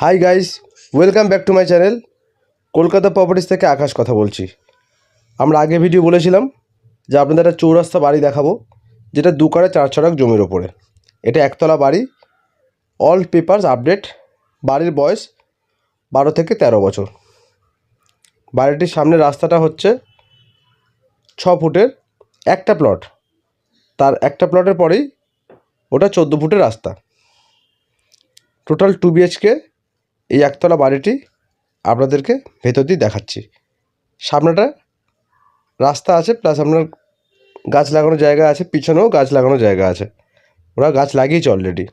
Hi guys welcome back to my channel Kolkata properties থেকে আকাশ কথা বলছি। আমরা আগে ভিডিও বলেছিলাম যে আপনাদের একটা চৌরাস্তা বাড়ি দেখাবো, যেটা দু কারে চার ছড়াক জমির ওপরে। এটা একতলা বাড়ি। অল পেপারস আপডেট বাড়ির বয়স বারো থেকে তেরো বছর। বাড়িটির সামনে রাস্তাটা হচ্ছে ছ ফুটের একটা প্লট তার একটা প্লটের পরেই ওটা চোদ্দ ফুটের রাস্তা। টোটাল টু বিএইচকে এই একতলা বাড়িটি আপনাদেরকে ভেতর দিয়ে দেখাচ্ছি। সামনেটা রাস্তা আছে প্লাস আপনার গাছ লাগানোর জায়গা আছে, পিছনেও গাছ লাগানোর জায়গা আছে। ওরা গাছ লাগিয়েছে অলরেডি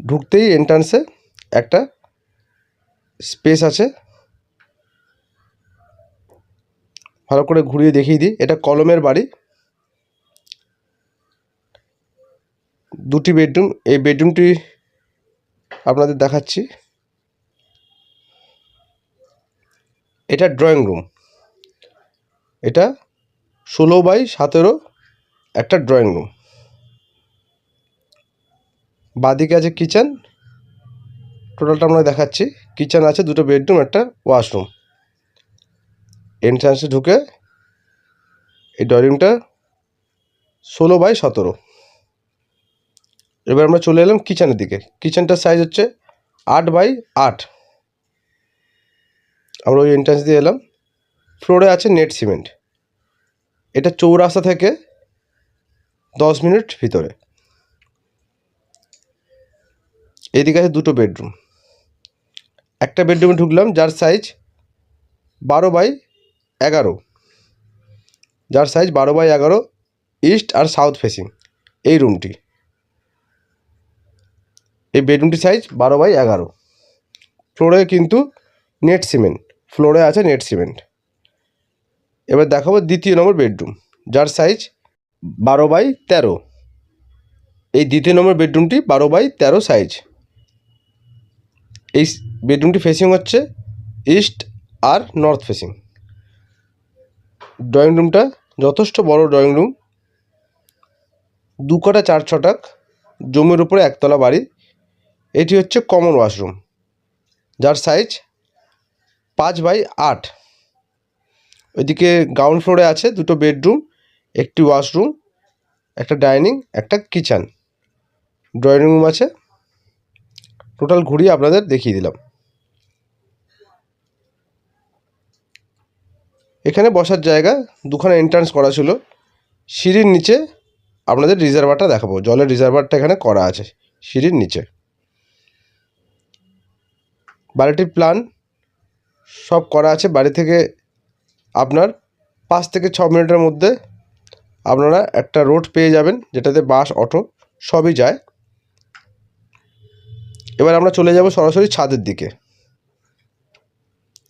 ঢুকতেই এন্ট্রান্সে একটা স্পেস আছে। ভালো করে ঘুরিয়ে দেখিয়ে দিই। এটা কলমের বাড়ি। দুটি বেডরুম এই বেডরুমটি আপনাদের দেখাচ্ছি। এটা ড্রয়িং রুম এটা ষোলো বাই সতেরো একটা ড্রয়িং রুম বাদিকে আছে কিচেন টোটালটা আমরা দেখাচ্ছি। কিচেন আছে, দুটো বেডরুম একটা ওয়াশরুম এন্ট্রান্সে ঢুকে এই ড্রয়িং রুমটা ষোলো বাই সতেরো। এবার আমরা চলে এলাম কিচেনের দিকে। কিচেনটার সাইজ হচ্ছে আট বাই আট। আমরা ওই এন্ট্রান্স দিয়ে এলাম। ফ্লোরে আছে নেট সিমেন্ট এটা চৌরাস্তা থেকে দশ মিনিট ভিতরে। এদিকে আছে দুটো বেডরুম একটা বেডরুমে ঢুকলাম, যার সাইজ বারো বাই এগারো। যার সাইজ বারো বাই এগারো ইস্ট আর সাউথ ফেসিং এই রুমটি এই বেডরুমটি সাইজ বারো বাই এগারো। ফ্লোরে কিন্তু নেট সিমেন্ট ফ্লোরে আছে নেট সিমেন্ট। এবার দেখাবো দ্বিতীয় নম্বর বেডরুম, যার সাইজ বারো বাই তেরো। এই দ্বিতীয় নম্বর বেডরুমটি বারো বাই তেরো সাইজ এই বেডরুমটি ফেসিং হচ্ছে ইস্ট আর নর্থ ফেসিং ড্রয়িং রুমটা যথেষ্ট বড় ড্রয়িং রুম দু কাটা চার ছটাক জমির উপরে একতলা বাড়ি। এটি হচ্ছে কমন ওয়াশরুম যার সাইজ পাঁচ বাই আট। ওইদিকে গ্রাউন্ড ফ্লোরে আছে দুটো বেডরুম একটি ওয়াশরুম একটা ডাইনিং একটা কিচেন ড্রয়িং রুম আছে। টোটাল ঘুরিয়ে আপনাদের দেখিয়ে দিলাম। এখানে বসার জায়গা, দুখানে এন্ট্রান্স করা ছিল। সিঁড়ির নিচে আপনাদের রিজার্ভারটা দেখাবো। জলের রিজার্ভারটা এখানে করা আছে, সিঁড়ির নিচে। বাড়িটির প্ল্যান সব করা আছে। বাড়ি থেকে আপনার পাঁচ থেকে ছ মিনিটের মধ্যে আপনারা একটা রোড পেয়ে যাবেন, যেটাতে বাস, অটো সবই যায়। এবার আমরা চলে যাব সরাসরি ছাদের দিকে।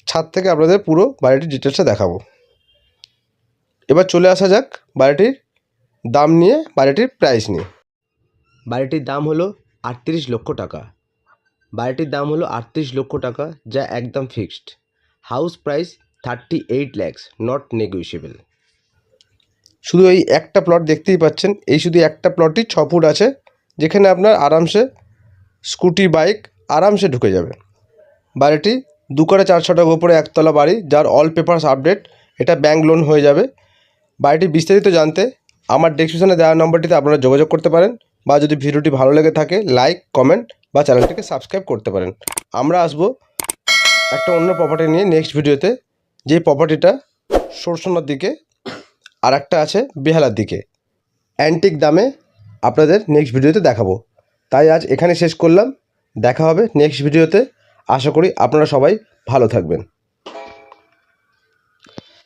ছাদ থেকে আপনাদের পুরো বাড়িটির ডিটেলসটা দেখাবো। এবার চলে আসা যাক বাড়িটির দাম নিয়ে, বাড়িটির প্রাইস নিয়ে। বাড়িটির দাম হলো আটত্রিশ লক্ষ টাকা। বাড়িটির দাম হলো আটত্রিশ লক্ষ টাকা, যা একদম fixed house price thirty eight lakhs not negotiable শুধু এই একটা প্লট দেখতেই পাচ্ছেন, এই শুধু একটা প্লটই ছ ফুট আছে, যেখানে আপনার আরামসে স্কুটি বাইক আরামসে ঢুকে যাবে। বাড়িটি দু করে চার ছটার উপরে একতলা বাড়ি, যার অল পেপারস আপডেট এটা ব্যাঙ্ক লোন হয়ে যাবে। বাড়িটি বিস্তারিত জানতে আমার ডেসক্রিপশনে দেওয়া নম্বরটিতে আপনারা যোগাযোগ করতে পারেন, বা যদি ভিডিওটি ভালো লেগে থাকে লাইক কমেন্ট বা চ্যানেলটিকে সাবস্ক্রাইব করতে পারেন। আমরা আসব একটা অন্য প্রপার্টি নিয়ে নেক্সট ভিডিওতে যে প্রপার্টিটা সরসোনার দিকে আর একটা আছে বেহালার দিকে। অ্যান্টিক দামে আপনাদের নেক্সট ভিডিওতে দেখাবো। তাই আজ এখানে শেষ করলাম। দেখা হবে নেক্সট ভিডিওতে আশা করি আপনারা সবাই ভালো থাকবেন।